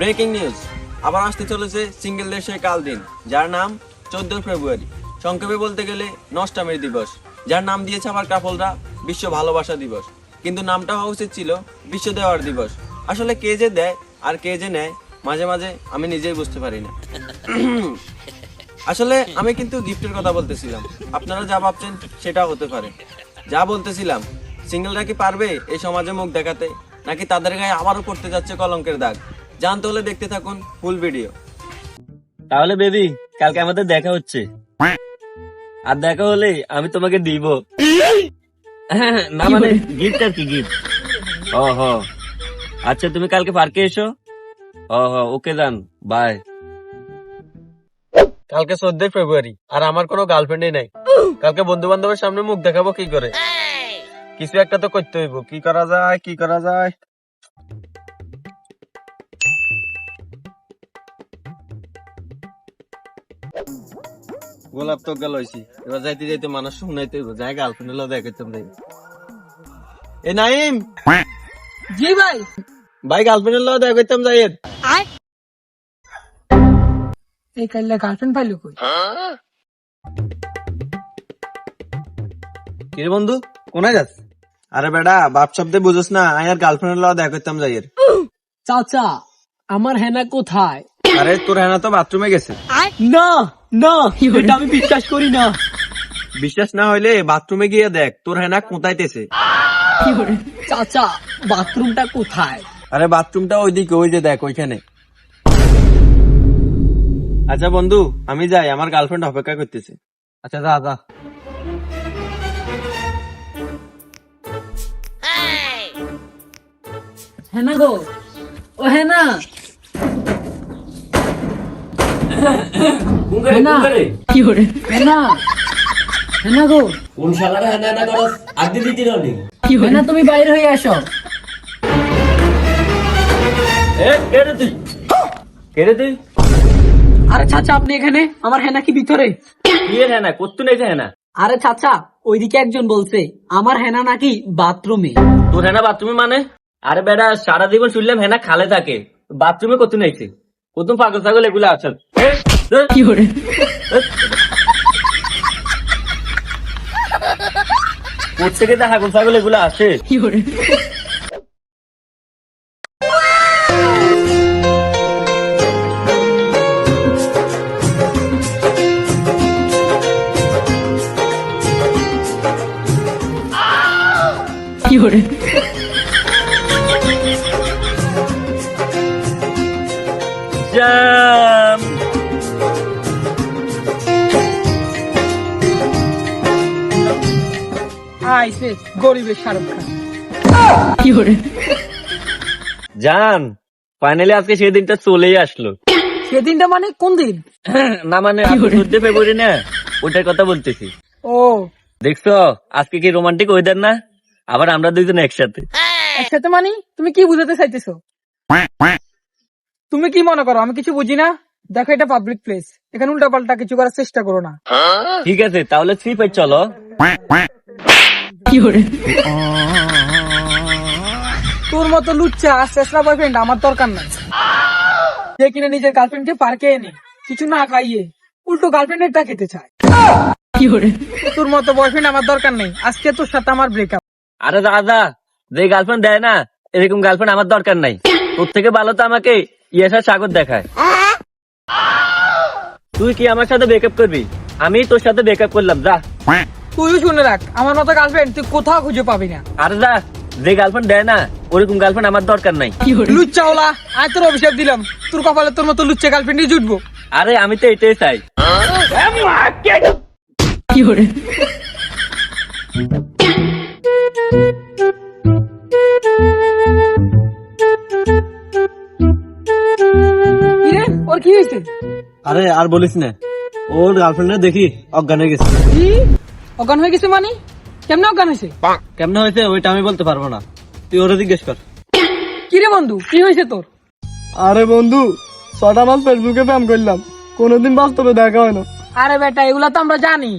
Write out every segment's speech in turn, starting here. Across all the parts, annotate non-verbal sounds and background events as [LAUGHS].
Breaking news. আবার আসতে চলেছে সিঙ্গেলদের সেই কাল দিন, যার নাম চোদ্দ ফেব্রুয়ারি। সংক্ষেপে বলতে গেলে নষ্টামের দিবস, যার নাম দিয়েছে আমার কাপলরা বিশ্ব ভালোবাসা দিবস। কিন্তু নামটা হওয়া উচিত ছিল বিশ্ব দেওয়ার দিবস। আসলে কে যে দেয় আর কে যে নেয়, মাঝে মাঝে আমি নিজেই বুঝতে পারি না। আসলে আমি কিন্তু গিফটের কথা বলতেছিলাম। আপনারা যা ভাবছেন সেটাও হতে পারে। যা বলতেছিলাম, সিঙ্গেলরা কি পারবে এই সমাজে মুখ দেখাতে? নাকি তাদের গায়ে আবারও করতে যাচ্ছে কলঙ্কের দাগ? জানতে হলে দেখতে থাকুন ফুল ভিডিও। তাহলে বেবি কালকে আমাদের দেখা হচ্ছে। আর দেখা হলে আমি তোমাকে দিব। না মানে গিফট আর কি গিফট ও হ। আচ্ছা তুমি কালকে পার্কে এসো। ও হ ওকে যান বাই। কালকে চোদ্দই ফেব্রুয়ারি আর আমার কোনো গার্লফ্রেন্ডই নাই। কালকে বন্ধু বান্ধবের সামনে মুখ দেখাবো কি করে? কিছু একটা তো করতে হইব। কি করা যায় কি করা যায়? গোলাপ তো গেল হইছি। এবার যাইতে যাইতে মানুষ শুনাইতে হইব যাই গার্লফ্রেন্ড হলো দেখাইতাম দেই। এ নাইম! জি ভাই। ভাই গার্লফ্রেন্ড হলো দেখাইতাম যাই এই কাইলে গার্লফ্রেন্ড পাইলো কই? কি বন্ধু কোনায় যাস? আরে বেটা বাপ শব্দে বুঝোস না আয়ার গার্লফ্রেন্ড হলো দেখাইতাম যাই চাচা আমার হেনা কোথায়? আরে তোর হ্যাঁ তো বাথরুমে গেছে। না! না এটা আমি বিশ্বাস করি না। বিশ্বাস না হইলে বাথরুমে গিয়ে দেখ তোর হেনা কোথায়তেছে চাচা বাথরুমটা কোথায়? আরে বাথরুমটা ওইদিকে ওই যে দেখ ওইখানে। আচ্ছা বন্ধু আমি যাই আমার গার্লফ্রেন্ড অপেক্ষা করতেছে। আচ্ছা যা যা। হেনা গো ও হেনা। কোন শালারে হানা হানা করস? আদি দিতি রনি। কি হেনা তুমি বাইরে হয়ে আসো। এ কেড়ে তুই? কেড়ে তুই? আরে চাচা আপনি এখানে? আমার হেনা কি ভিতরে? কি হানা? কত্তু নেই হানা? আরে চাচা ওইদিকে একজন বলছে আমার হেনা নাকি বাথরুমে। তোর হেনা বাথরুমে মানে? আরে বেটা সারা জীবন শুনলাম হেনা খালে থাকে। বাথরুমে কত নেইছে কত পাগল ছাগল এগুলো আছেন কি করে? প্রত্যেকে তো হাগল ছাগল এগুলো আছে। কি করে? কি করে? আইসে গরিবের শাহরুখ খান। কি করে জান ফাইনালি আজকে সেই দিনটা চলেই আসলো। সেদিনটা মানে কোন দিন? না মানে চোদ্দ ফেব্রুয়ারি না ওটার কথা বলতেছি। ও। দেখছ আজকে কি রোমান্টিক ওয়েদার না? আবার আমরা দুইজন একসাথে। একসাথে মানে? তুমি কি বুঝাতে চাইতেছো? তুমি কি মনে করো? আমি কিছু বুঝি না দেখো এটা পাবলিক প্লেস এখানে উল্টা পাল্টা কিছু করার চেষ্টা করো না। ঠিক আছে তাহলে ফাইভ চলো। কি করে তোর মতো লুচ্চা চেষ্টা বয়ফ্রেন্ড আমার দরকার নাই। যে কিনা নিজের গার্লফ্রেন্ডকে পার্কে এনে কিছু না খাইয়ে উল্টো গার্লফ্রেন্ডেরটা খেতে চায়। কি করে? তোর মতো বয়ফ্রেন্ড আমার দরকার নেই। আজকে তোর সাথে আমার ব্রেকআপ আরে দাদা যে গার্লফ্রেন্ড দেয় না এরকম গার্লফ্রেন্ড আমার দরকার নাই। তোর থেকে ভালো তো আমাকে ইয়াসার সাগর দেখায়। তুই কি আমার সাথে ব্রেকআপ করবি? আমি তোর সাথে ব্রেকআপ করলাম যা। তুইও শুনে রাখ আমার মতো গার্লফ্রেন্ড তুই কোথাও খুঁজে পাবি না। আরে যা যে গার্লফ্রেন্ড দেয় না ওরকম গার্লফ্রেন্ড আমার দরকার নাই। লুচ্চা ওলা আজ তোর অভিশাপ দিলাম। তোর কপালে তোর মতো লুচ্চা গার্লফ্রেন্ডই জুটবো। আরে আমি তো এটাই চাই। কি আরে আর বলিস না। ওর গার্লফ্রেন্ড দেখি অজ্ঞান হয়ে গেছে। অজ্ঞান হয়ে গেছে মানে? কেমনে অজ্ঞান হয়েছে? কেমনে হয়েছে ওইটা আমি বলতে পারব না। তুই ওরা জিজ্ঞেস কর। কিরে বন্ধু? কি হয়েছে তোর? আরে বন্ধু ছটা মাস ফেসবুকে প্রেম করলাম। কোনোদিন বাস্তবে দেখা হয় না। আরে বেটা এগুলা তো আমরা জানি।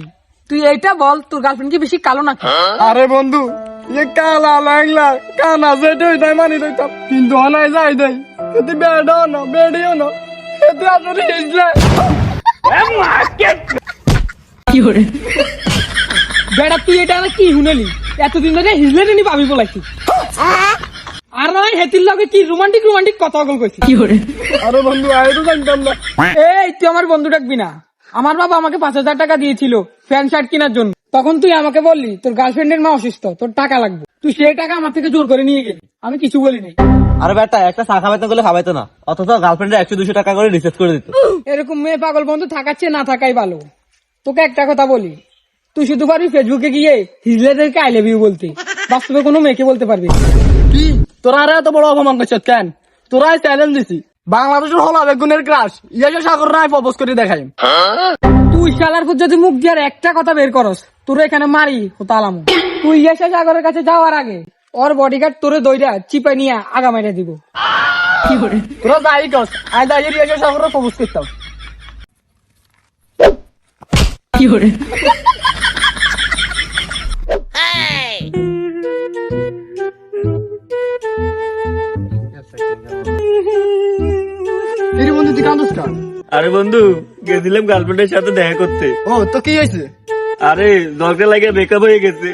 তুই এইটা বল তোর গার্লফ্রেন্ড কি বেশি কালো নাকি? আরে বন্ধু এ কালা ল্যাংলা কানা যেটা ওইটাই মানি দিতাম কিন্তু হনাই যাই দেয় কিন্তু বেডও না বেডিও না। এতে আসলে হিজলে বেটা তুই এটা কি শুনেলি? এতদিন ধরে হিজলে পাবি বলাইছি। আর নয় হেতির লগে কি রোমান্টিক রোমান্টিক কথা বল কইছি। আরে বন্ধু আই তো জানতাম না। এই তুই আমার বন্ধু ডাকবি না। আমার বাবা আমাকে পাঁচ হাজার টাকা দিয়েছিল ফ্যান শার্ট কেনার জন্য। তখন তুই আমাকে বললি তোর গার্লফ্রেন্ডের মা অসুস্থ তোর টাকা লাগবে। তুই সেই টাকা আমার থেকে জোর করে নিয়ে গেলি। আমি কিছু বলিনি। আরে বেটা একটা চা খাবাইতে গেলে খাবাইতো না। অথচ গার্লফ্রেন্ডে একশো দুশো টাকা করে রিচার্জ করে দিত। এরকম মেয়ে পাগল বন্ধু থাকার চেয়ে না থাকাই ভালো। তোকে একটা কথা বলি তুই শুধু পারবি ফেসবুকে গিয়ে হিজলেদেরকে আই লাভ ইউ বলতে। বাস্তবে কোনো মেয়েকে বলতে পারবি কি? তোরা আরে এত বড় অপমান করছ কেন? তোরাই চ্যালেঞ্জ দিছি। বাংলাদেশের হল বেগুনের ক্রাশ ইয়াসে সাগর রায় প্রপোজ করে দেখাই। তুই শালার পুত যদি মুখ দিয়ে আর একটা কথা বের করস তোর এখানে মারি হতালাম তুই এসে সাগরের কাছে যাওয়ার আগে ওর বডিগার্ড তোরে দইরা চিপে নিয়ে আগা মেরে দিব। তোরা যাই কস আই যাই ইয়াসে সাগর প্রপোজ করতাম এর বন্ধু তুই কান্দুস কান? আরে বন্ধু গেছিলাম গার্লফ্রেন্ডের সাথে দেখা করতে। ও তো কি হয়েছে? আরে দরকার লাগে বেকআপ হয়ে গেছে।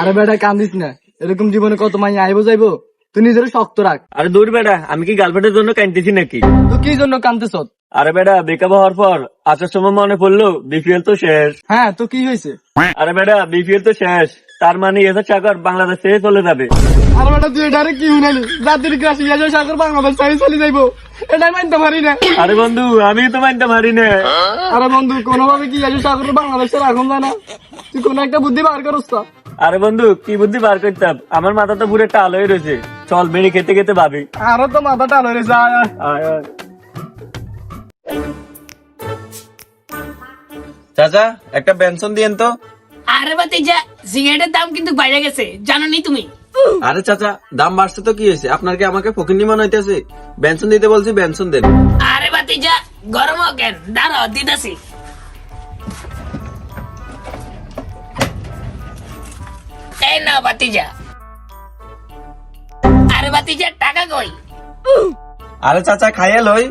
আরে বেটা কান্দিস না। এরকম জীবনে কত মাই আইবো যাইবো? তুই নিজের শক্ত রাখ। আরে দূর বেটা আমি কি গার্লফ্রেন্ডের জন্য কাঁদতেছি নাকি? তুই কি জন্য কান্দিস আরে বেটা বেকআপ হওয়ার পর আসার সময় মনে পড়ল বিপিএল তো শেষ। হ্যাঁ তো কি হয়েছে? আরে বেটা বিপিএল তো শেষ। তার মানে এসে চাকর বাংলাদেশ থেকে চলে যাবে। আর বেটা তুই এটারে কি শুনালি? জাতির ক্রাশ ইয়াসে সাগর বাংলাদেশ চাই চলে যাইবো। এটাই মানতে পারি না। আরে বন্ধু আমি তো মানতে পারি না। আরে বন্ধু কোনোভাবে কি ইয়াসে সাগর বাংলাদেশের এখন যায় না তুই কোন একটা বুদ্ধি বার করস তো। আরে বন্ধু কি বুদ্ধি বার করতাম? আমার মাথা তো পুরো টাল হয়ে রয়েছে। চল বেড়ে খেতে খেতে ভাবি। আরও তো মাথা টাল হয়ে আয়। চাচা একটা বেনসন দিয়েন তো। আরে বাতিজা সিগারেটের দাম কিন্তু বাইরে গেছে জানো নি তুমি? আরে চাচা দাম বাড়ছে তো কি হয়েছে? আপনার কি আমাকে ফকির নিমান হইতেছে বেনসন দিতে বলছি বেনসন দেন। আরে বাতিজা গরম হোক কেন দাঁড়াও দিদাসি এই না বাতিজা আরে বাতিজা টাকা কই? আরে চাচা খাইয়ে লই।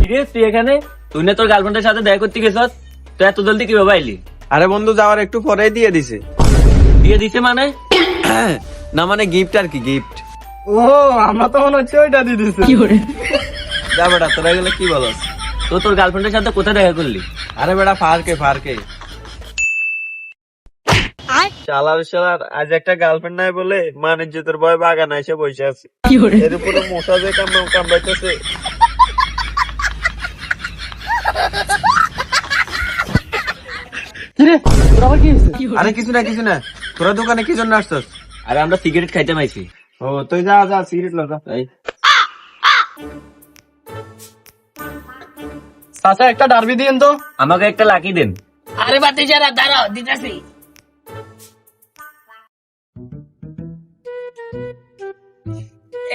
কিরে তুই এখানে? তুই না তোর গার্লফ্রেন্ডের সাথে দেখা করতে তুই এত জলদি কীভাবে আইলি? আরে বন্ধু যাওয়ার একটু পরেই দিয়ে দিছে। দিয়ে দিছে মানে? না মানে গিফট আর কি গিফট ও আমরা তো মনে হচ্ছে ওইটা দিয়ে দিছি। যা বেটা তোরা গেলে কি বলস? তো তোর গার্লফ্রেন্ডের সাথে কোথায় দেখা করলি? আরে বেটা ফারকে ফারকে। চালার চালার আজ একটা গার্লফ্রেন্ড নাই বলে মানে তোর বয় বাগান এসে বসে আছে। এর উপরে মশা যে কামড় কামড়াইতেছে। আরে কিছু না কিছু না। তোরা দোকানে কি জন্য আসছস? আরে আমরা সিগারেট খাইতে পাইছি। ও তুই যা যা সিগারেট লো যা। চাচা একটা ডারবি দিন তো। আমাকে একটা লাকি দেন। আরে বাতিজারা দাঁড়াও দিদাসি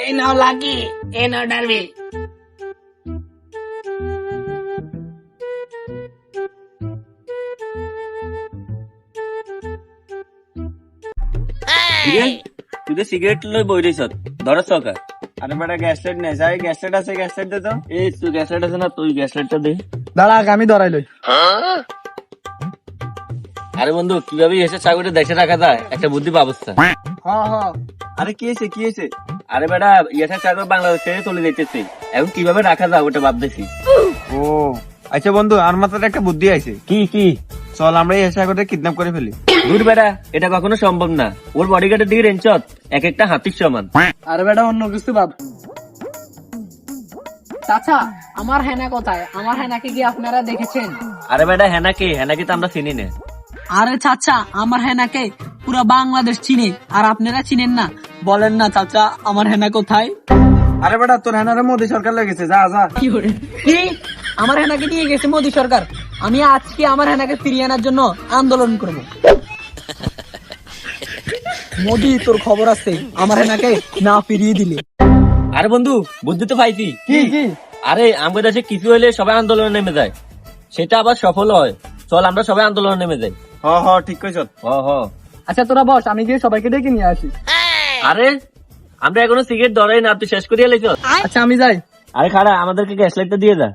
এই নাও লাকি এই! নাও ডারবি তুই তো সিগারেট লই বই রইছ ধর সকা আরে বেটা গ্যাস লাইট নেই যাই গ্যাস লাইট আছে গ্যাস লাইট দে তো এই তুই গ্যাস লাইট আছে না তুই গ্যাস লাইটটা দে। দাঁড়া আগে আমি ধরাই লই আরে বন্ধু কীভাবে এসে চাকরিটা দেশে রাখা যায় একটা বুদ্ধি ব্যবস্থা হ্যাঁ হ্যাঁ আরে কি হয়েছে কি হয়েছে? আরে বেটা ইয়েটা চাকরি বাংলাদেশ চলে যাইতেছে এখন কীভাবে রাখা যায় ওটা ভাবতেছি। ও আচ্ছা বন্ধু আর মাথায় একটা বুদ্ধি আছে। কি কি? চল আমরা এই হেসাগরটা কিডন্যাপ করে ফেলি। দূর বেটা এটা কখনো সম্ভব না। ওর বডিগার্ডের দিকে রেঞ্চত এক একটা হাতির সমান। আরে বেটা অন্য কিছু ভাব। চাচা আমার হেনা কোথায়? আমার হেনাকে কি আপনারা দেখেছেন? আরে বেটা হেনাকে? হেনাকে তো আমরা চিনি না। আরে চাচা আমার হেনাকে পুরো বাংলাদেশ চিনে আর আপনারা চিনেন না। বলেন না চাচা আমার হেনা কোথায়? আরে বেটা তোর হ্যানারে মোদি সরকার লেগেছে যা যা। কি? আমার হেনাকে নিয়ে গেছে মোদী সরকার? আমি আজকে আমার হেনাকে ফিরিয়ে আনার জন্য আন্দোলন করব। মোদি তোর খবর আছে আমার হেনাকে না ফিরিয়ে দিলে। আরে বন্ধু বুদ্ধি তো পাইছি। কি কি? আরে আমাদের দেশে কিছু হলে সবাই আন্দোলনে নেমে যায়। সেটা আবার সফল হয়। চল আমরা সবাই আন্দোলনে নেমে যাই। হ হ ঠিক কইছ। হ হ। আচ্ছা তোরা বস আমি গিয়ে সবাইকে ডেকে নিয়ে আসি। আরে আমরা এখনও সিগারেট ধরাই না তুই শেষ করিয়া লেছ আচ্ছা আমি যাই। আরে খারা আমাদেরকে গ্যাস লাইটটা দিয়ে দা।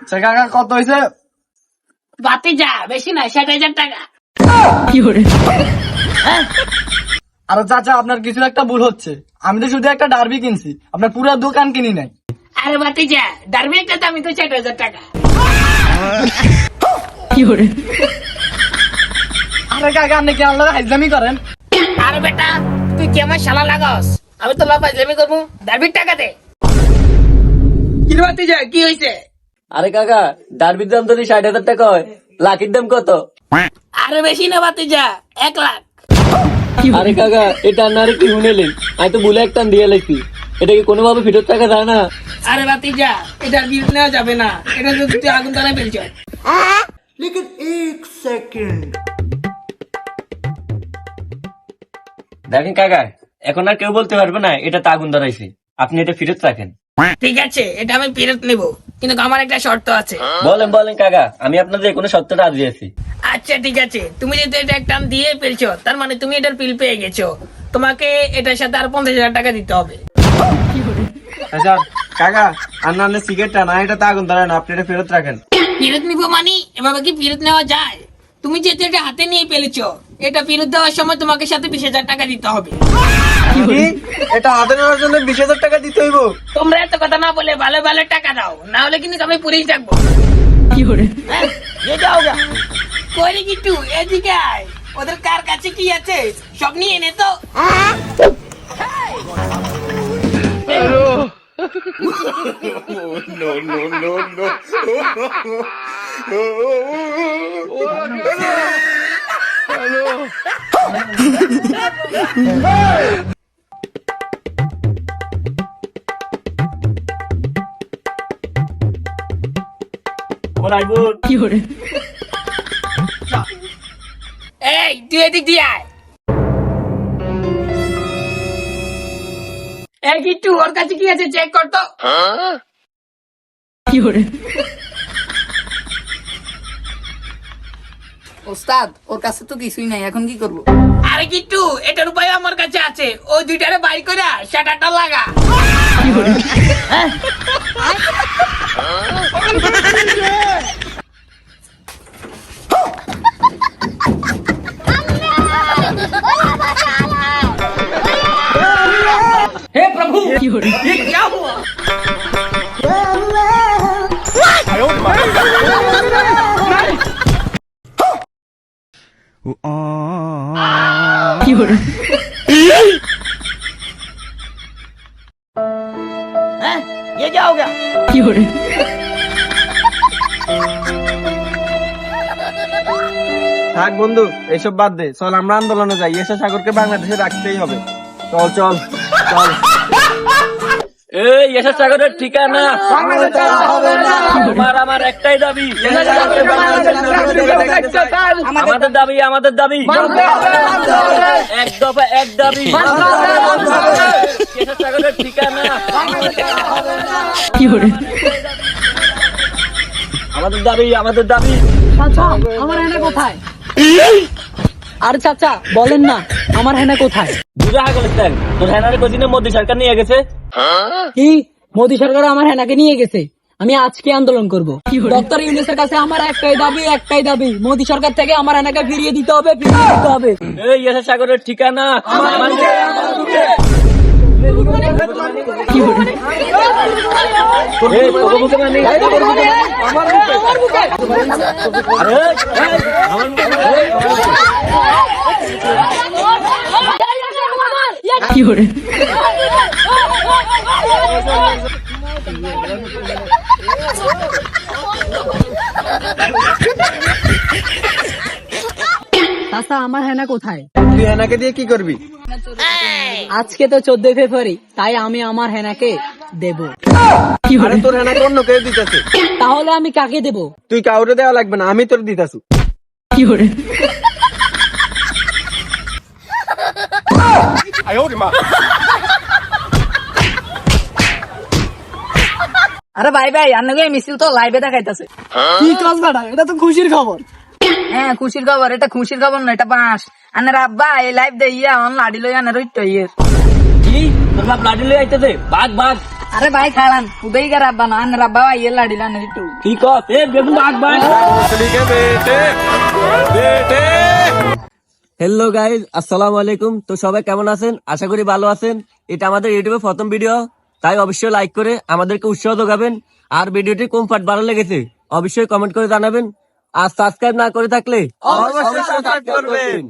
আচ্ছা কাকা কত হয়েছে বাতি যা বেশি না ষাট হাজার টাকা। আরে চাচা আপনার কিছু একটা ভুল হচ্ছে। আমি তো শুধু একটা ডারবি কিনছি। আপনার পুরো দোকান কিনি নাই। আরে বাতি যা দাঁড়বে একটা দামি তো ষাট হাজার টাকা। আরে কাকা আপনি কি আল্লাহ হাইজামি করেন? আরে বেটা তুই কি আমার শালা লাগাস? আমি তো লাভ পাইজামি করব। দাঁড়বির টাকা দে। কি রে বাতি যা কি হয়েছে আরে কাকা ডারবির দাম তো ষাট হাজার টাকা হয় লাখির দাম কত? আরে বেশি না বাতি যা এক লাখ। আরে কাকা এটা না আরে কি শুনেলেন? আমি তো ভুলে একটা দিয়ে লেখছি এটা কি কোনোভাবে ফেরত টাকা যায় না? আরে বাতি যা এটা বিল নেওয়া যাবে না। এটা যদি তুই আগুন তালায় ফেলছ। দেখেন কাকা এখন আর কেউ বলতে পারবে না এটা তো আগুন ধরাইছে। আপনি এটা ফেরত রাখেন। ঠিক আছে এটা আমি ফেরত নেব। কিন্তু আমার একটা শর্ত আছে। বলেন বলেন কাকা আমি আপনাদের কোনো শর্তটা রাজি আছি আচ্ছা ঠিক আছে। তুমি যেহেতু এটা একটা দিয়ে ফেলছো তার মানে তুমি এটার বিল পেয়ে গেছো। তোমাকে এটার সাথে আর পঞ্চাশ হাজার টাকা দিতে হবে। আচ্ছা কাকা আর না সিগারেটটা না এটা তো আগুন ধরে না আপনি এটা ফেরত রাখেন। ফেরত নিবো মানে? এভাবে কি ফেরত নেওয়া যায়? তুমি যেহেতু এটা হাতে নিয়ে ফেলেছো এটা ফেরত দেওয়ার সময় তোমাকে সাথে বিশ হাজার টাকা দিতে হবে। এটা হাতে নেওয়ার জন্য বিশ হাজার টাকা দিতে হইব। তোমরা এত কথা না বলে ভালো ভালো টাকা দাও। না হলে কিন্তু আমি পুলিশ ডাকবো যে যাও এদিকে আয়। ওদের কার কাছে কি আছে? সব নিয়ে এনে তো। Hello. no, no, no, no. no. Hello. Hello. What I would. Hey, do you think the eye? এই কিট্টু ওর কাছে কি আছে? চেক কর তো। ওস্তাদ ওর কাছে তো কিছুই নাই এখন কি করব? আরে কিট্টু এটার উপায় আমার কাছে আছে। ওই দুইটারে বাই করে সেটাটা লাগা। [LAUGHS] ये क्या हुआ हैं? ये क्या हो गया থাক বন্ধু এইসব বাদ দে চল আমরা আন্দোলনে যাই এসে সাগরকে বাংলাদেশে রাখতেই হবে চল চল চল এই এসব সাগরের ঠিকানা। আমার আমার একটাই দাবি। আমাদের দাবি আমাদের দাবি। এক দফা এক দাবি। এসব সাগরের ঠিকানা। আমাদের দাবি আমাদের দাবি। আমার কোথায়? আর চাচা বলেন না আমার হেনা কোথায়? বুঝা হাগলিস্তান তোর হ্যানারে কদিনের মধ্যে সরকার নিয়ে গেছে? কি? মোদী সরকার আমার হেনাকে নিয়ে গেছে? আমি আজকে আন্দোলন করব। ডক্টর ইউনুসের কাছে আমার একটাই দাবি একটাই দাবি। মোদী সরকার থেকে আমার হেনাকে ফিরিয়ে দিতে হবে ফিরিয়ে দিতে হবে। এই সাগরের ঠিকানা। চাচা আমার হেনা কোথায়? তুই হেনাকে দিয়ে কি করবি? আজকে তো চোদ্দই ফেব্রুয়ারি তাই আমি আমার হেনাকে দেব। আরে তোর হেনাকে অন্য কেউ দিতেছে? তাহলে আমি কাকে দেব? তুই কাউরে দেওয়া লাগবে না আমি তোর দিতাছু। আরে ভাই ভাই আন্নাকে মিছিল তো লাইভে দেখাইতেছে। কি কাজ বেটা? এটা তো খুশির খবর। হ্যাঁ খুশির খবর এটা খুশির খবর না এটা বাঁশ। আনের আব্বা এই লাইভ দেইয়া অন লাডি লই আনের ওই ইয়ের। কি? তোর বাপ লাঠি লয়ে আইতেছে? বাঘ বাঘ। আরে ভাই খালান উদয় গার আব্বা না আনের আব্বা ইয়ের লাডি লানের একটু। কি কস? এ বেগুন বাঘ বাঘ হ্যালো গাইজ আসসালামু আলাইকুম। তো সবাই কেমন আছেন? আশা করি ভালো আছেন। এটা আমাদের ইউটিউবে প্রথম ভিডিও তাই অবশ্যই লাইক করে আমাদেরকে উৎসাহ যোগাবেন। আর ভিডিওটি কোন পার্ট ভালো লেগেছে অবশ্যই কমেন্ট করে জানাবেন। আর সাবস্ক্রাইব না করে থাকলে অবশ্যই সাবস্ক্রাইব করবেন।